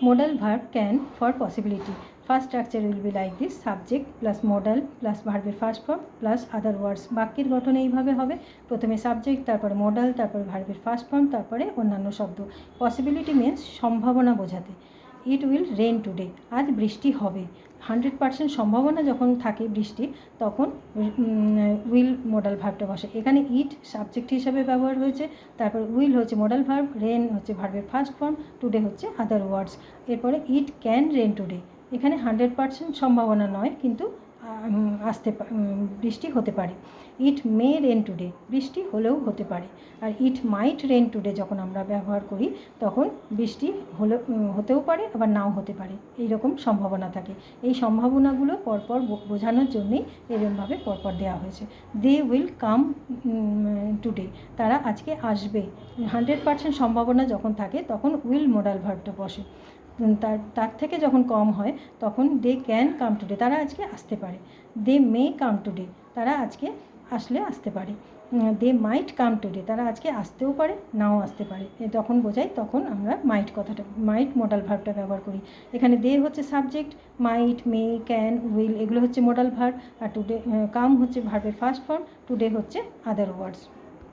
modal verb can for possibility. First structure will be like this, subject plus modal plus ভার্বের first form plus other words বাক্যের গঠন এইভাবে হবে। প্রথমে subject তারপরে মডাল তারপর ভার্বের ফার্স্ট ফর্ম তারপরে অন্যান্য শব্দ। পসিবিলিটি মিন্স সম্ভাবনা বোঝাতে। ইট উইল রেন টুডে আজ বৃষ্টি হবে। হান্ড্রেড পার্সেন্ট সম্ভাবনা যখন থাকে বৃষ্টি, তখন উইল মডাল ভার্বটা বসে। এখানে ইট সাবজেক্ট হিসাবে ব্যবহার হয়েছে, তারপর উইল হচ্ছে মডাল ভার্ব রেন হচ্ছে ভার্বের ফার্স্ট ফর্ম টুডে হচ্ছে আদার ওয়ার্ডস এরপরে ইট ক্যান রেন টুডে এখানে হান্ড্রেড পার্সেন্ট সম্ভাবনা নয়, কিন্তু আসতে বৃষ্টি হতে পারে। ইট মে রেন টুডে বৃষ্টি হলেও হতে পারে। আর ইট মাইট রেন টুডে যখন আমরা ব্যবহার করি, তখন বৃষ্টি হলে হতেও পারে, আবার নাও হতে পারে। এই রকম সম্ভাবনা থাকে। এই সম্ভাবনাগুলো পরপর বোঝানোর জন্যেই এরকমভাবে পরপর দেওয়া হয়েছে। দে উইল কাম টুডে তারা আজকে আসবে। হান্ড্রেড পার্সেন্ট সম্ভাবনা যখন থাকে, তখন উইল মোডাল ভার্বটা বসে। তার তার থেকে যখন কম হয়, তখন দে ক্যান কাম টুডে তারা আজকে আসতে পারে। দে মে কাম টুডে তারা আজকে আসলে আসতে পারে। দে মাইট কাম টুডে তারা আজকে আসতেও পারে, নাও আসতে পারে। এ যখন বোঝাই তখন আমরা মাইট কথাটা মাইট মোডাল ভার্বটা ব্যবহার করি। এখানে দে হচ্ছে subject might may can will এগুলো হচ্ছে মোডাল ভার্ব আর টুডে কাম হচ্ছে ভার্বের ফার্স্ট ফর্ম টুডে হচ্ছে আদার ওয়ার্ডস